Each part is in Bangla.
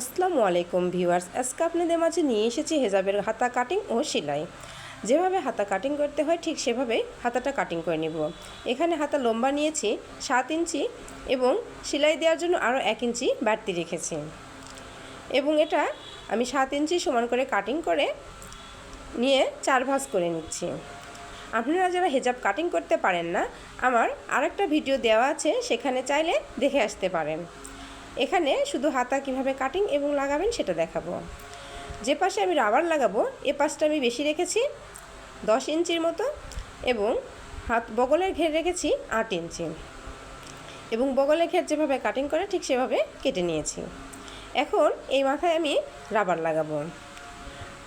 আসসালামু আলাইকুম ভিউয়ার্স, আজকে আপনাদের মাঝে নিয়ে এসেছি হেজাবের হাতা কাটিং ও সেলাই। যেভাবে হাতা কাটিং করতে হয়, ঠিক সেভাবেই হাতাটা কাটিং করে নিব। এখানে হাতা লম্বা নিয়েছি, সাত ইঞ্চি এবং সেলাই দেওয়ার জন্য আরও এক ইঞ্চি বাড়তি রেখেছি। এবং এটা আমি সাত ইঞ্চি সমান করে কাটিং করে নিয়ে চার ভাঁজ করে নিচ্ছি। আপনারা যারা হেজাব কাটিং করতে পারেন না, আমার আরেকটা ভিডিও দেওয়া আছে, সেখানে চাইলে দেখে আসতে পারেন। এখানে শুধু হাতা কীভাবে কাটিং এবং লাগাবেন সেটা দেখাবো। যে পাশে আমি রাবার লাগাবো, এ পাশটা আমি বেশি রেখেছি দশ ইঞ্চির মতো এবং হাত বগলের ঘের রেখেছি আট ইঞ্চি। এবং বগলের ঘের যেভাবে কাটিং করে ঠিক সেভাবে কেটে নিয়েছি। এখন এই মাথায় আমি রাবার লাগাবো।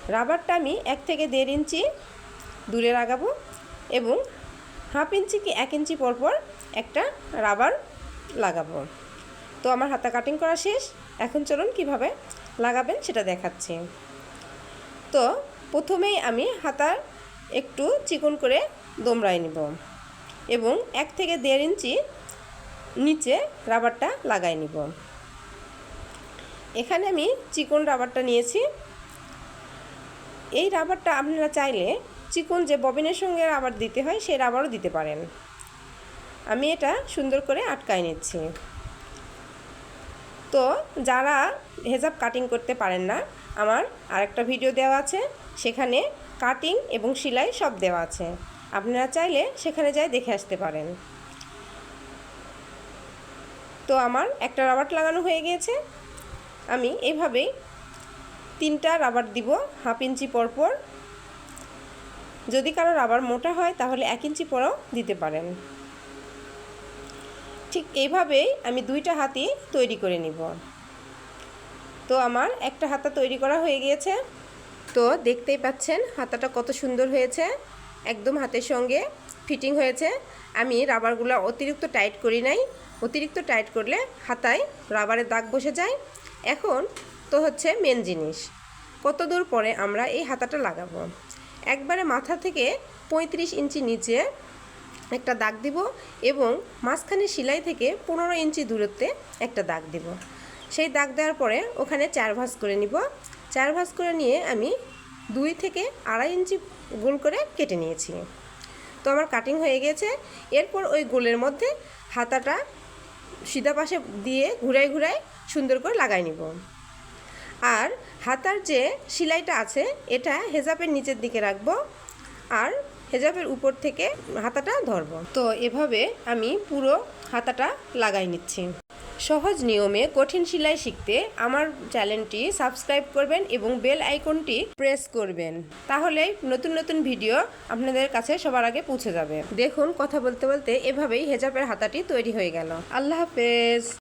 রাবারটা আমি এক থেকে দেড় ইঞ্চি দূরে লাগাবো এবং হাফ ইঞ্চি কি এক ইঞ্চি পরপর একটা রাবার লাগাবো। তো আমার হাতা কাটিং করা শেষ। এখন চলুন কীভাবে লাগাবেন সেটা দেখাচ্ছি। তো প্রথমেই আমি হাতা একটু চিকন করে দোমরাই নিব এবং এক থেকে দেড় ইঞ্চি নিচে রাবারটা লাগাই নিব। এখানে আমি চিকন রাবারটা নিয়েছি। এই রাবারটা আপনারা চাইলে চিকন যে ববিনের সঙ্গে রাবার দিতে হয়, সেই রাবারও দিতে পারেন। আমি এটা সুন্দর করে আটকায় নিচ্ছি। তো যারা হেজাব কাটিং করতে পারেন না, আমার আরেকটা ভিডিও দেওয়া আছে, সেখানে কাটিং এবং সেলাই সব দেওয়া আছে। আপনারা চাইলে সেখানে যাই দেখে আসতে পারেন। তো আমার একটা রাবার লাগানো হয়ে গিয়েছে। আমি এইভাবেই তিনটা রাবার দিব হাফ ইঞ্চি পরপর যদি কারও রাবার মোটা হয়, তাহলে এক ইঞ্চি পরেও দিতে পারেন। ঠিক এইভাবেই আমি দুইটা হাতি তৈরি করে নিব। তো আমার একটা হাতা তৈরি করা হয়ে গিয়েছে। তো দেখতেই পাচ্ছেন হাতাটা কত সুন্দর হয়েছে। একদম হাতের সঙ্গে ফিটিং হয়েছে। আমি রাবারগুলো অতিরিক্ত টাইট করি নাই। অতিরিক্ত টাইট করলে হাতায় রাবারের দাগ বসে যায়। এখন তো হচ্ছে মেন জিনিস। কত দূর পরে আমরা এই হাতাটা লাগাবো? একবারে মাথা থেকে পঁয়ত্রিশ ইঞ্চি নিচে একটা দাগ দিব এবং মাঝখানে সেলাই থেকে পনেরো ইঞ্চি দূরত্বে একটা দাগ দিব। সেই দাগ দেওয়ার পরে ওখানে চার ভাঁজ করে নিব। চার ভাঁজ করে নিয়ে আমি দুই থেকে আড়াই ইঞ্চি গোল করে কেটে নিয়েছি। তো আমার কাটিং হয়ে গেছে। এরপর ওই গোলের মধ্যে হাতাটা সিধা পাশে দিয়ে ঘুরাই ঘুরাই সুন্দর করে লাগাই নিব। আর হাতার যে সেলাইটা আছে, এটা হেজাবের নিচের দিকে রাখব। আর হেজাবের উপর থেকে হাতাটা ধরবো। তো এভাবে আমি পুরো হাতাটা লাগাই নিচ্ছি। সহজ নিয়মে কঠিন সেলাই শিখতে আমার চ্যানেলটি সাবস্ক্রাইব করবেন এবং বেল আইকনটি প্রেস করবেন। তাহলে নতুন নতুন ভিডিও আপনাদের কাছে সবার আগে পৌঁছে যাবে। দেখুন, কথা বলতে বলতে এভাবেই হেজাবের হাতাটি তৈরি হয়ে গেল। আল্লাহ হাফেজ।